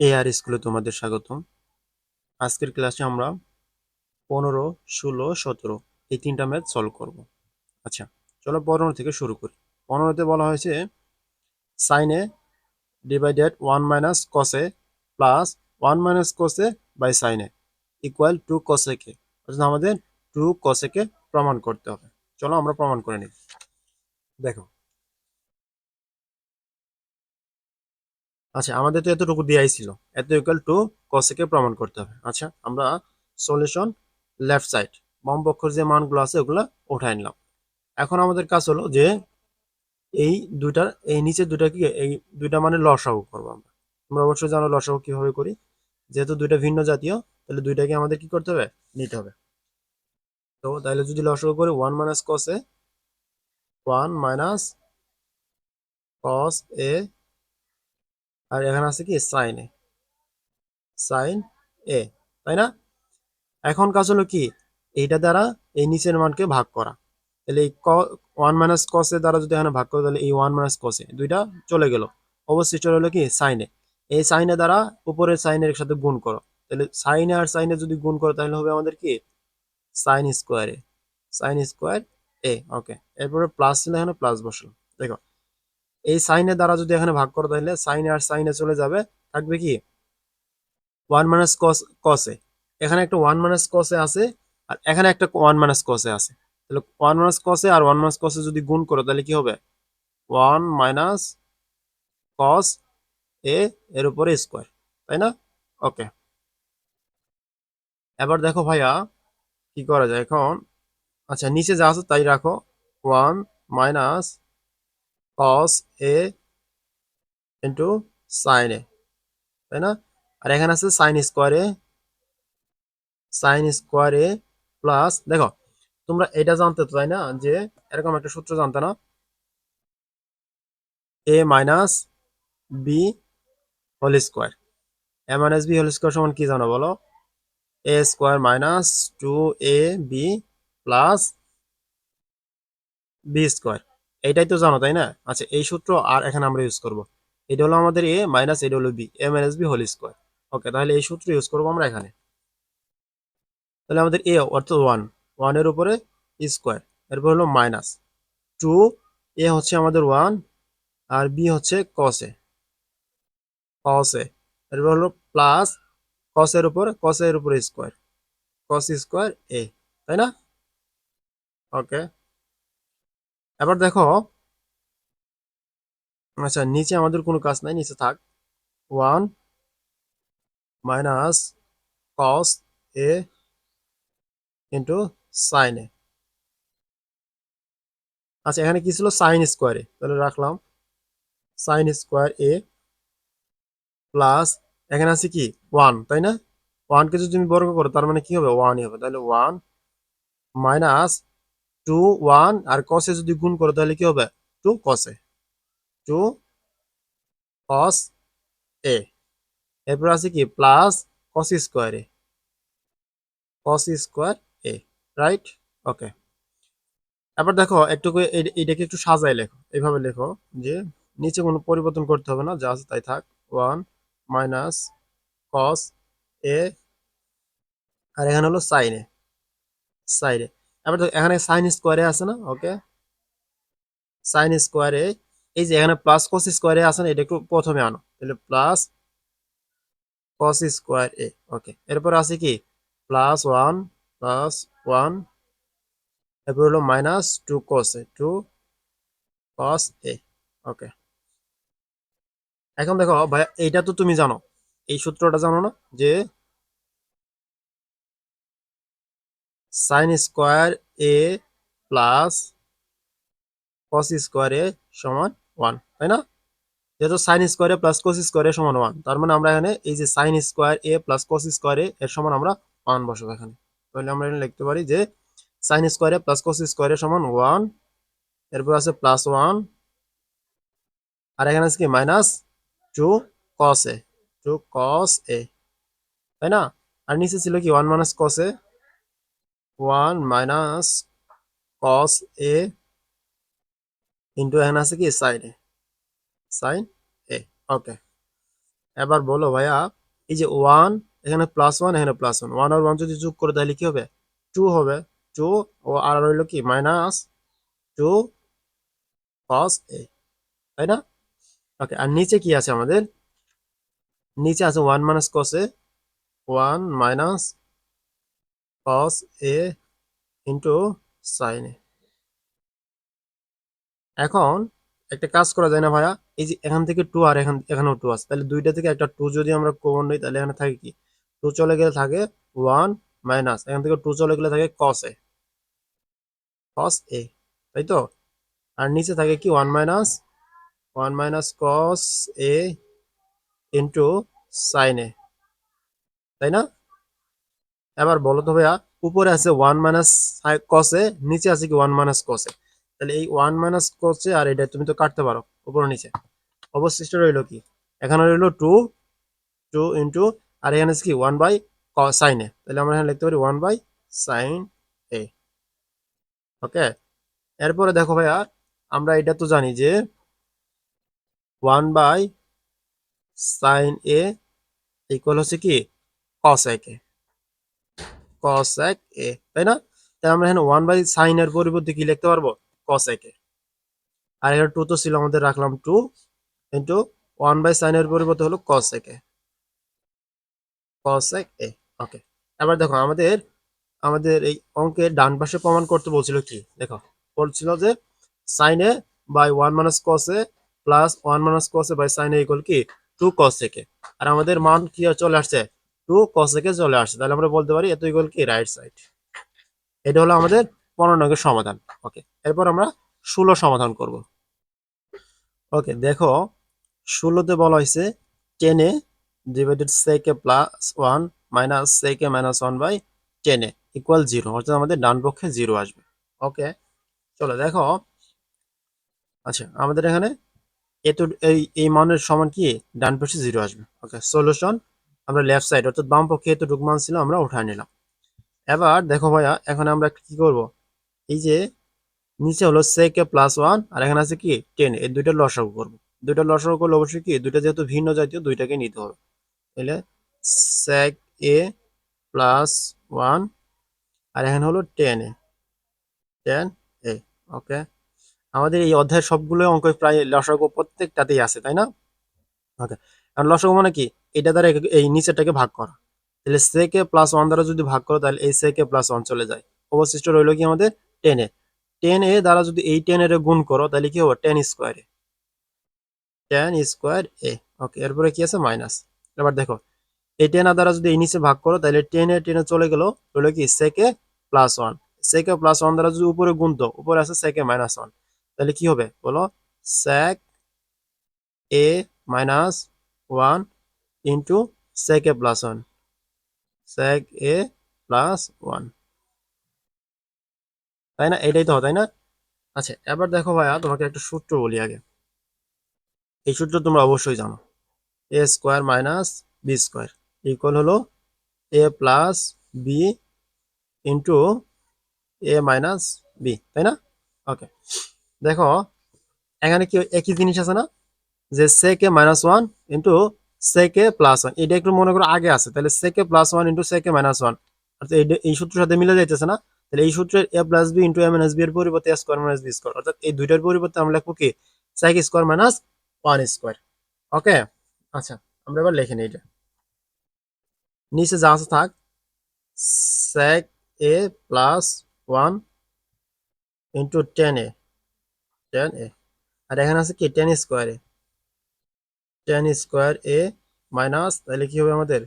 এ আর স্কুলে তোমাদের স্বাগতম। আজকের ক্লাসে আমরা পনেরো, ষোলো, সতেরো এই তিনটা ম্যাথ সলভ করব। আচ্ছা চলো পনেরো থেকে শুরু করি। পনেরোতে বলা হয়েছে sine A divided one minus cos A plus one minus cos A by sine A equal to cosec A অর্থাৎ আমাদের টু কসেকে প্রমাণ করতে হবে। চলো আমরা প্রমাণ করে নিই। দেখো আচ্ছা আমাদের তো এতটুকু দেওয়াই ছিল। এত ইকুয়াল টু কসেকে প্রমাণ করতে হবে। আচ্ছা আমরা সলিউশন লেফট সাইড বাম পক্ষের যে মানগুলো আছে, ওগুলো উঠাই নিলাম। এখন আমাদের কাজ হলো যে এই দুইটার এই নিচে দুইটা কি এই দুইটা মানে লসাগু করব আমরা। আমরা অবশ্যই জানো লসাগু কীভাবে করি। যেহেতু দুইটা ভিন্ন জাতীয়, তাহলে দুইটাকে আমাদের কি করতে হবে? নিতে হবে। তো তাহলে যদি লসাগু করি one minus cos A one minus cos A আর এখানে আছে কি? সাইন এ সাইন এ তাই না? এখন কাজ হলো কি? এইটা দ্বারা এই নিচের মানকে ভাগ করা। তাহলে এই ওয়ান মাইনাস কসে দ্বারা যদি এখানে ভাগ করো, তাহলে এই ওয়ান মাইনাস কসে দুইটা চলে গেল। অবশিষ্ট হলো কি? সাইনে এই সাইনে দ্বারা উপরের সাইনের সাথে গুণ করো। তাহলে সাইনে আর সাইনে যদি গুণ করো, তাহলে হবে আমাদের কি? Sine square sine square A okay এরপরে প্লাস ছিল এখানে প্লাস বসল। দেখো এই সাইনের দ্বারা যদি এখানে ভাগ করো, তাহলে সাইনে আর সাইনে চলে যাবে। থাকবে কি? ওয়ান মাইনাস কস, কসে। এখানে একটা ওয়ান মাইনাস কসে আছে, আর এখানে একটা ওয়ান মাইনাস কসে আছে। তাহলে ওয়ান মাইনাস কসে আর ওয়ান মাইনাস কসে যদি গুণ করো, তাহলে কি হবে? ওয়ান মাইনাস কস এ, এর উপরে স্কোয়ার। তাই না? ওকে। এবার দেখো ভাইয়া, কি করা যায় এখন? আচ্ছা নিচে যা আছে তাই রাখো। One minus cos A into sine A তাই না? আর এখানে আছে সাইন স্কোয়ারে সাইন স্কোয়ারে প্লাস দেখো, তোমরা এটা জানতে তো, তাই না? যে এরকম একটা সূত্র জানতে না? A minus B whole square A minus B whole square সমান কি জানো বলো? A square minus two A B plus B square এইটাই তো জানো, তাই না? আচ্ছা এই সূত্র আর এখানে আমরা ইউজ করব। এটা হলো আমাদের এ মাইনাস এটা হলো B A minus B whole square okay তাহলে এই সূত্র ইউজ করব আমরা এখানে। তাহলে আমাদের এ অর্থাৎ ওয়ান ওয়ানের উপরে স্কোয়ার এরপর হলো মাইনাস টু এ হচ্ছে আমাদের ওয়ান আর বি হচ্ছে কসে কসে এরপর হলো প্লাস কসের উপর কসের উপরে স্কোয়ার কস স্কোয়ার এ তাই না? ওকে এবার দেখো আচ্ছা নিচে আমাদের কোনো কাজ নাই, নিচে থাক। One minus cos A into sine A আচ্ছা এখানে কি ছিল? সাইন স্কোয়ারে তাহলে রাখলাম। সাইন স্কোয়ার এ প্লাস এখানে আছে কি? ওয়ান তাই না? ওয়ানকে যদি তুমি বর্গ করো, তার মানে কি হবে? ওয়ানই হবে। তাহলে ওয়ান মাইনাস টু ওয়ান আর কসে যদি গুণ করো, তাহলে কি হবে? টু কসে টু কস এ। এরপর আছে কি? Plus cos square A. Cos square A right okay এবার দেখো, একটু এটাকে একটু সাজাই লেখো। এইভাবে লেখো যে, নিচে কোনো পরিবর্তন করতে হবে না যা আছে তাই থাক। One minus cos A. আর এখানে হলো সাইনে সাইনে দেখো, এখানে সাইন স্কোয়ারে আছে না? ওকে সাইন স্কোয়ারে এই যে এখানে প্লাস কস স্কোয়ারে আছে না, এটা একটু প্রথমে আনো। তাহলে প্লাস কস স্কোয়ার এ ওকে এরপর আছে কি? প্লাস ওয়ান প্লাস ওয়ান এরপর হলো minus two cos A two cos A okay এখন দেখো ভাই এইটা তো তুমি জানো, এই সূত্রটা জানো না যে sine square A plus cos square A সমান ওয়ান তাই না? যেহেতু সাইন স্কোয়ারে প্লাস কস স্কোয়ারে সমান ওয়ান তার মানে আমরা এখানে এই যে sine square A plus cos square A এর সমান আমরা ওয়ান বসাবো এখানে। তাহলে আমরা এখানে লিখতে পারি যে সাইন স্কোয়ারে প্লাস কস স্কোয়ারে সমান ওয়ান এরপর আছে প্লাস ওয়ান আর এখানে আছে কি? Minus two cos A two cos A তাই না? আর নিচে ছিল কি? One minus cos A one minus cos A into এখানে আছে কি? Sine A. Sine A. Okay. এবার বলো ভাইয়া, এই যে ওয়ান, এখানে প্লাস ওয়ান, এখানে প্লাস ওয়ান। ওয়ান আর ওয়ান যদি যোগ করে তাহলে কি হবে? টু হবে। টু ও আর রইল কি? Minus two cos A. তাই না? ওকে, আর নিচে কি আছে আমাদের? নিচে আছে one minus cos A, one minus cos A into sine A. এখন একটা কাজ করা যায় না ভাইয়া, এই যে এখান থেকে টু আর এখান, এখানেও টু আছে। তাহলে দুইটা থেকে একটা টু যদি আমরা কমন নিই, তাহলে এখানে থাকে কি? টু চলে গেলে থাকে ওয়ান মাইনাস এখান থেকে টু চলে গেলে থাকে কস এ কস এ তাই তো? আর নিচে থাকে কি? One minus one minus cos A into sine A তাই না? এবার বলো তো ভাইয়া, উপরে আছে ওয়ান মাইনাস কসে নিচে আছে কি ওয়ান মাইনাস কসে তাহলে এই ওয়ান মাইনাস কসে আর এটা তুমি তো কাটতে পারো, উপর নিচে। অবশিষ্ট রইল কি? এখানে রইল টু টু ইন্টু আর এখানে কি ওয়ান বাই সাইন এ। তাহলে আমরা এখানে লিখতে পারি one by sine A okay? এরপরে দেখো ভাইয়া, আমরা এটা তো জানি যে one by sine A equal হচ্ছে কি? কস এ কস এক এ তাই না? তাই আমরা এখানে ওয়ান বাই সাইন এর পরিবর্তে কি লিখতে পারব? কস এক এ আর এখানে টু তো ছিল, আমাদের রাখলাম two into one by sine এর পরিবর্তে হলো কস এক এ কস এক এ ওকে এবার দেখো, আমাদের আমাদের এই অঙ্কের ডান পাশে প্রমাণ করতে বলছিল কি? দেখো, বলছিল যে sine by one minus cos plus one minus cos by sine equal কি? টু কস একে আর আমাদের মান কি চলে আসছে? টু কস একে চলে আসছে, তাহলে আমরা বলতে পারি এত ইকুয়াল কি? রাইট সাইড এটা হলো আমাদের পনেরো নঙ্গের সমাধান ওকে এরপর আমরা ষোলো সমাধান করব। ওকে দেখো, ষোলোতে বলা হয়েছে tan A divided sec A plus one minus sec A minus one by tan A equal zero অর্থাৎ আমাদের ডান পক্ষে জিরো আসবে ওকে চলো দেখো আচ্ছা আমাদের এখানে এত, এই এই মানের সমান কি? ডান পাশে জিরো আসবে ওকে সলিউশন আমরা লেফট সাইড অর্থাৎ বাম পক্ষে এতটুকু মান ছিল, আমরা উঠায় নিলাম। এবার দেখো ভাইয়া, এখন আমরা কি করব? এই যে নিচে হলো সেকে প্লাস ওয়ান আর এখানে আছে কি? টেন এই দুইটা লসাগু করব। দুইটা লসাগু করলে অবশ্যই কি? দুইটা যেহেতু ভিন্ন জাতীয়, দুইটাকে নিতে হবে। তাহলে সেক এ প্লাস ওয়ান আর এখানে হলো টেন এ টেন এ ওকে আমাদের এই অধ্যায়ের সবগুলো অঙ্ক প্রায় লসাগু প্রত্যেকটাতেই আছে, তাই না? ওকে কারণ লসাগু মানে কি? এটা দ্বারা এই নিচেরটাকে ভাগ করা। তাহলে সেকে প্লাস ওয়ান দ্বারা যদি ভাগ করো, তাহলে এই সে কে প্লাস ওয়ান চলে যায়। অবশিষ্ট রইল কি আমাদের? Ten A. টেন এ দ্বারা যদি এই টেন এর গুণ করো, তাহলে কি হবে? Tan square A. Tan square A. Okay এরপরে কি আছে? মাইনাস এবার দেখো, এই টেন দ্বারা যদি এই নিচে ভাগ করো, তাহলে টেন এ টেনে চলে গেল, রইল কি? Sec A plus one sec A plus one দ্বারা যদি উপরে গুণতো উপরে আছে সেকে মাইনাস ওয়ান তাহলে কি হবে? বলো, sec a minus one into sec a plus one sec a plus one তাই না? এটাই তো, তাই না? আচ্ছা এবার দেখো ভাইয়া, তোমাকে একটা সূত্র বলি আগে। এই সূত্র তোমরা অবশ্যই জানো। A square minus B square equal হলো A plus B into A minus B তাই না? ওকে দেখো, এখানে কি একই জিনিস আছে না? যে sec A minus one into sec A plus one এটা একটু মনে করো আগে আছে, তাহলে sec A plus one into sec A minus one অর্থাৎ এই- সূত্রের সাথে মিলে যাইতেছে না। তাহলে এই সূত্রের A plus B into A minus B এর পরিবর্তে স্কোয়ার মাইনাস বি স্কোয়ার অর্থাৎ এই দুইটার পরিবর্তে আমরা লিখব কি? Sec square minus one square okay? আচ্ছা আমরা এবার লিখে নিই এটা। নিচে যা আছে থাক। Sec A plus one into tan A tan A আর এখানে আছে কি? Tan square A tan square A minus তাহলে কি হবে আমাদের?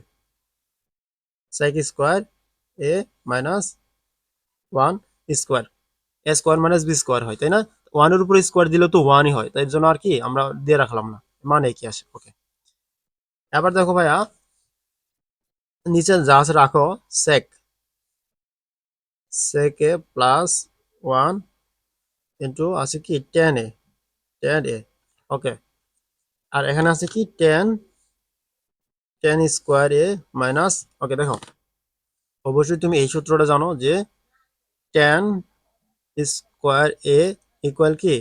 Sec square A minus one square A square minus B square হয়, তাই না? ওয়ানের উপরে স্কোয়ার দিলে তো ওয়ানই হয়, তাই জন্য আর কি আমরা দিয়ে রাখলাম না মানে কি আসে ওকে এবার দেখো ভাইয়া, নিচে যা আছে রাখো sec sec plus one into আছে কি টেন এ টেন এ ওকে আর এখানে আছে কি? Tan tan square A minus okay দেখো। অবশ্যই তুমি এই সূত্রটা জানো যে টেন স্কোয়ার এ ইকুয়াল কি?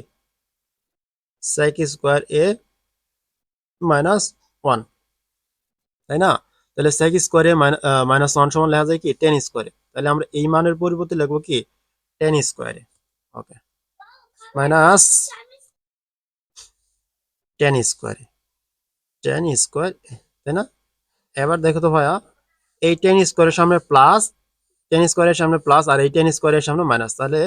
Sec square A minus one তাই না? তাহলে সেক স্কোয়ারে মাইনাস ওয়ান সমান লেখা যায় কি? টেন স্কোয়ারে তাহলে আমরা এই মানের পরিবর্তে লিখব কি? Tan square A okay minus tan square A tan square তাই না? এবার দেখো তো ভাইয়া, এই টেন স্কোয়ারের সামনে প্লাস টেন স্কোয়ারের সামনে প্লাস আর এই টেন স্কোয়ারের সামনে মাইনাস তাহলে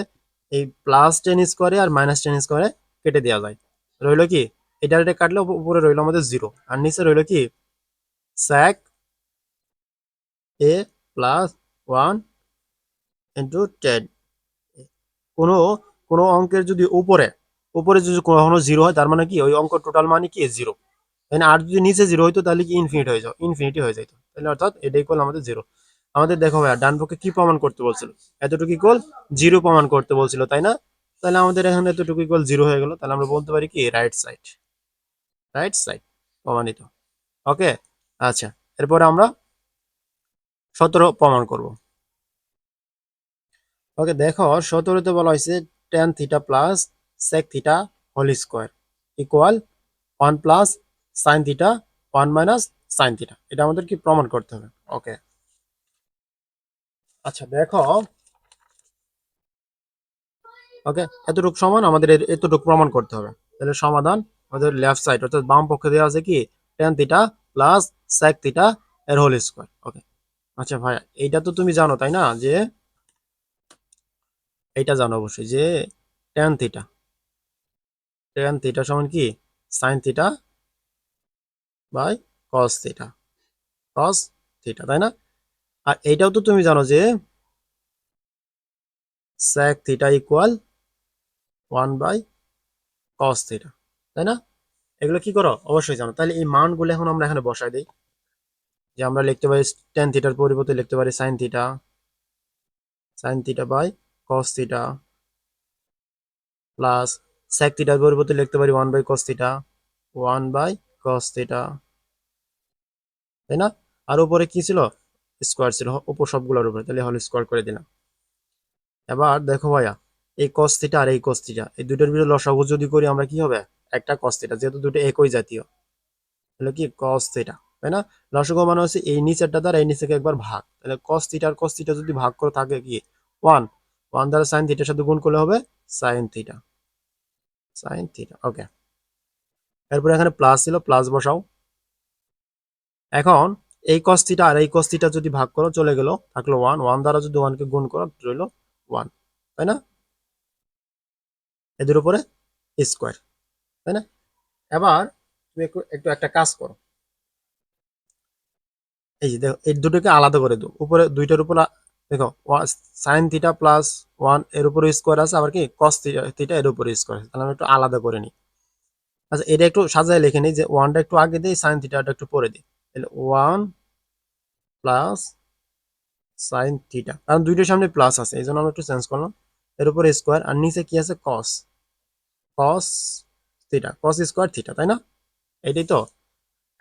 এই প্লাস টেন স্কোয়ারে আর মাইনাস টেন স্কোয়ারে কেটে দেওয়া যায়। রইল কি? এটা এটা কাটলে উপ- উপরে রইল আমাদের জিরো আর নিচে রইল কি? Sec A plus one into tan কোনো কোনো অঙ্কের যদি উপরে উপরে যদি কখনো জিরো হয়, তার মানে কি? ওই অঙ্ক টোটাল মানে কি? জিরো তাই না? আর যদি নিচে জিরো হইতো, তাহলে কি ইনফিনিট হয়ে যাও ইনফিনিটি হয়ে যেত তাহলে অর্থাৎ এটা ইকুয়াল আমাদের জিরো আমাদের দেখো ভাইয়া, ডান পক্ষে কি প্রমাণ করতে বলছিল? এতটুকু ইকুয়াল জিরো প্রমাণ করতে বলছিল, তাই না? তাহলে আমাদের এখানে এতটুকু ইকুয়াল জিরো হয়ে গেল। তাহলে আমরা বলতে পারি কি? রাইট সাইড রাইট সাইড প্রমাণিত। ওকে আচ্ছা এরপরে আমরা সতেরো প্রমাণ করব। ওকে দেখো, সতেরোতে বলা হয়েছে tan theta plus sec theta whole square equal one plus sine theta one minus sine theta এটা আমাদের কি প্রমাণ করতে হবে? ওকে আচ্ছা দেখো। ওকে এতটুকু সমান আমাদের এতটুকু প্রমাণ করতে হবে। তাহলে সমাধান আমাদের লেফট সাইড অর্থাৎ বাম পক্ষে দেওয়া আছে কি? Tan theta plus sec theta এর হোল স্কোয়ার ওকে আচ্ছা ভাই এইটা তো তুমি জানো, তাই না? যে, এইটা জানো অবশ্যই যে টেন থিটা টেন থিটা সমান কি? Sine theta by cos theta cos theta তাই না? আর এইটাও তো তুমি জানো যে sec theta equal one by cos theta তাই না? এগুলো কি করো? অবশ্যই জানো। তাহলে এই মানগুলো এখন আমরা এখানে বসাই দিই। যে আমরা লিখতে পারি টেন থিটার পরিবর্তে লিখতে পারি sine theta sine theta by cos theta plus sec থিটার পরিবর্তে লিখতে পারি one by cos theta one by cos theta তাই না? আর উপরে কি ছিল? স্কোয়ার ছিল, উপর সবগুলোর উপরে, তাহলে হল স্কোয়ার করে দিলাম। এবার দেখো ভাইয়া, এই কস থিটা আর এই কস থিটা এই দুটোর ভিতরে লসাগু যদি করি আমরা কি হবে? একটা কস থিটা যেহেতু দুটো একই জাতীয়। তাহলে কি? কস থিটা তাই না? লসাগু মানে হচ্ছে এই নিচেরটা দ্বারা এই নিচেকে একবার ভাগ। তাহলে কস থিটা আর কস থিটা যদি ভাগ করে থাকে কি? ওয়ান ওয়ান দ্বারা সাইন থিটার সাথে গুণ করলে হবে sine theta sine theta okay এরপরে এখানে প্লাস ছিল প্লাস বসাও। এখন এই কস থিটা আর এই কস থিটা যদি ভাগ করো, চলে গেল, থাকল ওয়ান ওয়ান দ্বারা যদি ওয়ানকে গুণ করো রইল ওয়ান তাই না? এদের উপরে স্কোয়ার তাই না? এবার তুমি একটু একটু একটা কাজ করো। এই যে দেখো, এই দুটোকে আলাদা করে দাও। উপরে, দুইটার উপর দেখো সাইন থিটা প্লাস ওয়ানের উপরে স্কোয়ার আছে, আবার কি? কস থিটা এর উপরে স্কোয়ার আছে। তাহলে আমি একটু আলাদা করে নিই। আচ্ছা এটা একটু সাজায় লিখে নিই যে ওয়ানটা একটু আগে দিই সাইন থিটাটা একটু পরে দিই। তাহলে ওয়ান প্লাস সাইন থিটা কারণ দুইটার সামনে প্লাস আছে এই জন্য আমরা একটু চেঞ্জ করলাম। এর উপরে স্কোয়ার আর নিচে কি আছে? Cos cos theta cos square theta তাই না? এটাই তো।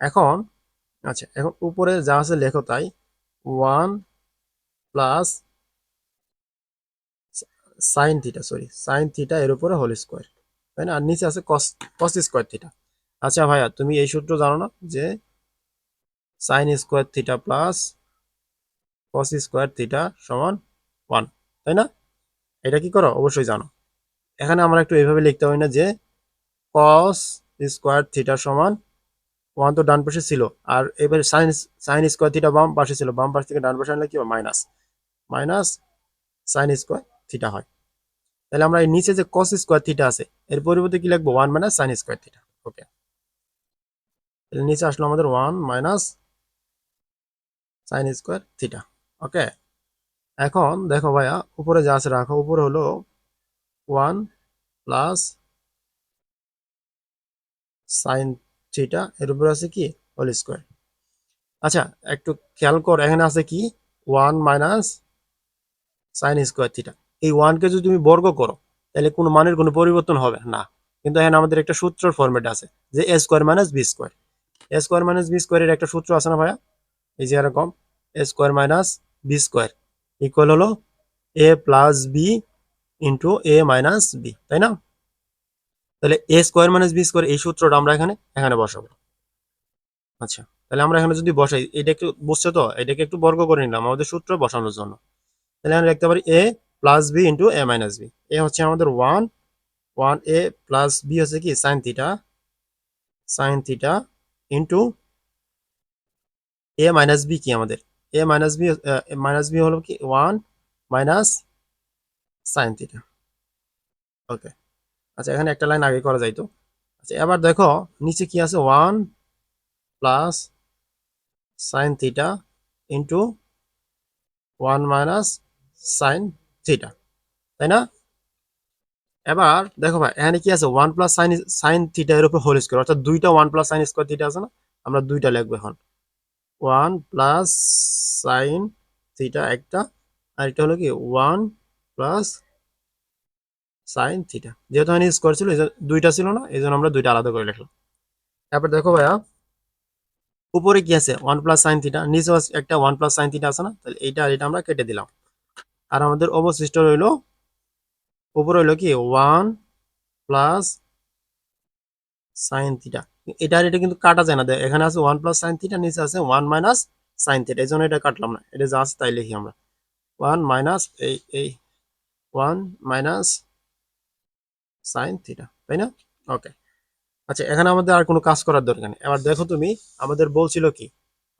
এখন আচ্ছা এখন উপরে যা আছে লেখো তাই one plus sine theta, sorry, sine theta এর উপরে হোল স্কোয়ার, তাই না? আর নিচে আছে কস কস স্কোয়ার থিটা। আচ্ছা ভাইয়া, তুমি এই সূত্র জানো না যে sine square theta plus cos square theta সমান ওয়ান, তাই না? এটা কি করো? অবশ্যই জানো। এখানে আমরা একটু এইভাবে লিখতে হয় না যে কস স্কোয়ার থিটা সমান ওয়ান তো ডান পাশে ছিল, আর এবারে সাইন সাইন স্কোয়ার থিটা বাম পাশে ছিল, বাম পাশ থেকে ডান পাশে আনলে কি minus. Minus sine square theta হয়। তাহলে আমরা এই নিচে যে কস স্কোয়ার থিটা আছে, এর পরিবর্তে কি লিখব? One minus sine square theta. Okay তাহলে নিচে আসলো আমাদের one minus sine square theta. Okay এখন দেখো ভাইয়া, উপরে যা আছে রাখো, উপরে হলো ওয়ান প্লাস সাইন থিটা, এর উপরে আছে কি? হোল স্কোয়ার আচ্ছা একটু খেয়াল কর, এখানে আছে কি? One minus sine square theta এই ওয়ানকে যদি তুমি বর্গ করো, তাহলে কোনো মানের কোনো পরিবর্তন হবে না। কিন্তু এখানে আমাদের একটা সূত্রের ফরম্যাট আছে, যে A square minus B square A square minus B স্কোয়ারের একটা সূত্র আছে না ভাইয়া? এই যে এরকম A square minus B square equal হলো A plus B into A minus B তাই না? তাহলে A square minus B square এই সূত্রটা আমরা এখানে এখানে বসাবো। আচ্ছা তাহলে আমরা এখানে যদি বসাই, এটা একটু, বুঝছ তো? এটাকে একটু বর্গ করে নিলাম, আমাদের সূত্র বসানোর জন্য। তাহলে আমরা লিখতে পারি A plus B into A minus B A হচ্ছে আমাদের one one A plus B হচ্ছে কি? Sine theta sine theta into A minus B কি আমাদের? A minus B minus B হলো কি? One minus sine theta okay আচ্ছা এখানে একটা লাইন আগে করা যাইতো। আচ্ছা এবার দেখো, নিচে কি আছে? One plus sine theta into one minus sine theta তাই না? এবার দেখো ভাই, এখানে কি আছে? One plus sine sine theta এর উপর হোল স্কোয়ার অর্থাৎ দুইটা one plus sine square theta আছে না? আমরা দুইটা লিখব এখন। ওয়ান প্লাস সাইন থিটা একটা, আর এটা হলো কি? ওয়ান প্লাস সাইন থিটা যেহেতু এখানে স্কোয়ার ছিল দুইটা ছিল না এই আমরা দুইটা আলাদা করে লিখলাম। তারপর দেখো ভাইয়া, উপরে কি আছে? ওয়ান প্লাস সাইন থিটা নিচে একটা ওয়ান প্লাস সাইন থিটা আছে না? তাহলে এইটা আর এটা আমরা কেটে দিলাম। আর আমাদের অবশিষ্ট রইল উপর হইল কি? ওয়ান প্লাস সাইন থিটা এটা আর এটা কিন্তু কাটা যায় না। এখানে আছে ওয়ান প্লাস সাইন থিটা নিচে আছে ওয়ান মাইনাস সাইন থিটা এই জন্য এটা কাটলাম না। এটা যা আছে তাই লিখি আমরা। ওয়ান মাইনাস এই এই ওয়ান মাইনাস সাইন থিটা তাই না? ওকে আচ্ছা এখানে আমাদের আর কোনো কাজ করার দরকার নেই। এবার দেখো তুমি, আমাদের বলছিল কি?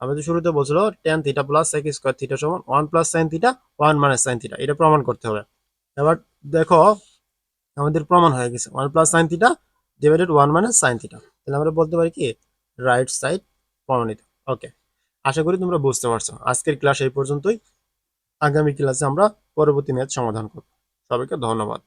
আমাদের শুরুতে বলছিল tan theta plus sec square theta সমান one plus sine theta one minus sine theta এটা প্রমাণ করতে হবে। এবার দেখো, আমাদের প্রমাণ হয়ে গেছে one plus sine theta divided one minus sine theta তাহলে আমরা বলতে পারি কি? রাইট সাইড প্রমাণিত। ওকে আশা করি তোমরা বুঝতে পারছ। আজকের ক্লাস এই পর্যন্তই। আগামী ক্লাসে আমরা পরবর্তী ম্যাথ সমাধান করব। সবাইকে ধন্যবাদ।